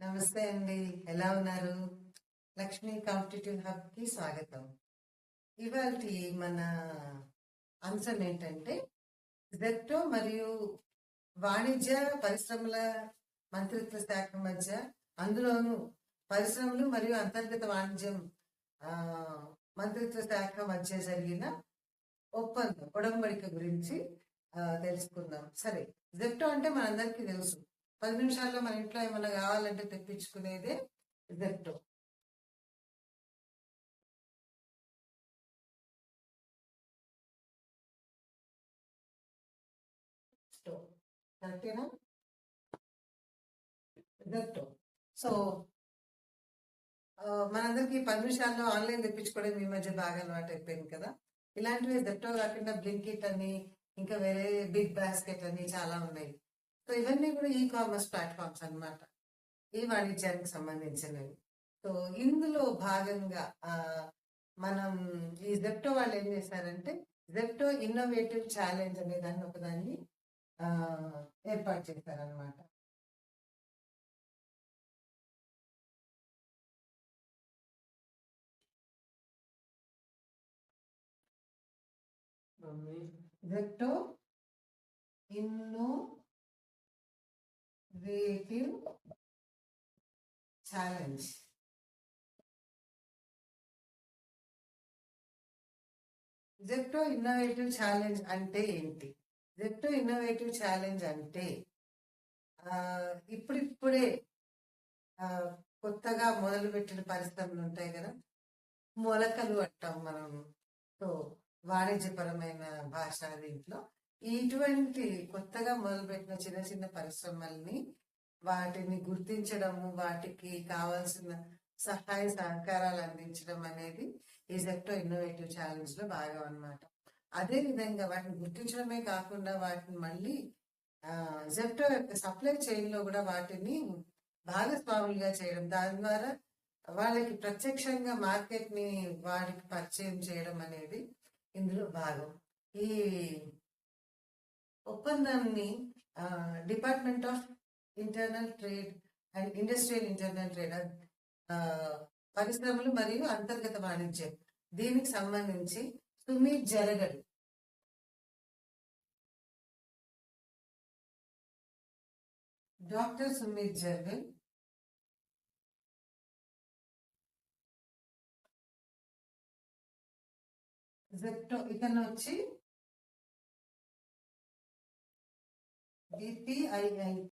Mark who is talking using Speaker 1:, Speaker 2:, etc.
Speaker 1: నమస్తే అండి. ఎలా ఉన్నారు? లక్ష్మీ కాంపిటేటివ్ హబ్కి స్వాగతం. ఇవాళ మన అంశం ఏంటంటే జెప్టో మరియు వాణిజ్య పరిశ్రమల మంత్రిత్వ శాఖ మధ్య అందులోను పరిశ్రమలు మరియు అంతర్గత వాణిజ్యం మంత్రిత్వ శాఖ మధ్య జరిగిన ఒప్పందం ఉడంబడిక గురించి తెలుసుకుందాం. సరే జెప్టో అంటే మనందరికీ తెలుసు. పది నిమిషాల్లో మన ఇంట్లో ఏమైనా కావాలంటే తెప్పించుకునేది జెప్టో కరెక్టేనా? జెప్టో సో మనందరికీ పది నిమిషాల్లో ఆన్లైన్ తెప్పించుకోవడం ఈ మధ్య బాగా అలవాటు అయిపోయింది కదా. ఇలాంటివి జెప్టో కాకుండా బ్లింకిట్ అని ఇంకా వేరే బిగ్ బాస్కెట్ అని చాలా ఉన్నాయి. సో ఇవన్నీ కూడా ఈ కామర్స్ ప్లాట్ఫామ్స్ అన్నమాట. ఈ వాణిజ్యానికి సంబంధించినవి. సో ఇందులో భాగంగా మనం ఈ జెప్టో వాళ్ళు ఏం చేశారంటే జెప్టో ఇన్నోవేటివ్ ఛాలెంజ్ అనే దాన్ని ఒకదాన్ని ఏర్పాటు చేశారనమాట Zepto creative challenge Zepto innovative challenge అంటే ఏంటి? జెప్టో ఇన్నోవేటివ్ ఛాలెంజ్ అంటే ఇప్పుడిప్పుడే కొత్తగా మొదలుపెట్టిన పరిశ్రమలు ఉంటాయి కదా? మొలకలు అంటాం మనం. సో వాణిజ్యపరమైన భాష దీంట్లో ఇటువంటి కొత్తగా మొదలుపెట్టిన చిన్న చిన్న పరిశ్రమల్ని వాటిని గుర్తించడము వాటికి కావాల్సిన సహాయ సహకారాలు అందించడం అనేది ఈ జెప్టో ఇన్నోవేటివ్ ఛాలెంజ్లో భాగం అన్నమాట. అదే విధంగా వాటిని గుర్తించడమే కాకుండా వాటిని మళ్ళీ జెప్టో యొక్క సప్లై చైన్లో కూడా వాటిని భాగస్వాములుగా చేయడం దాని ద్వారా వాళ్ళకి ప్రత్యక్షంగా మార్కెట్ని వాడికి పరిచయం చేయడం అనేది ఇందులో భాగం. ఈ ఒప్పందాన్ని department of internal trade and industrial internal trade పరిశ్రమలు మరియు అంతర్గత వాణిజ్యం. దీనికి సంబంధించి సుమిత్ జరగడు. డాక్టర్ సుమిత్ జరగల్ జెప్టో ఇతను వచ్చి DTIIT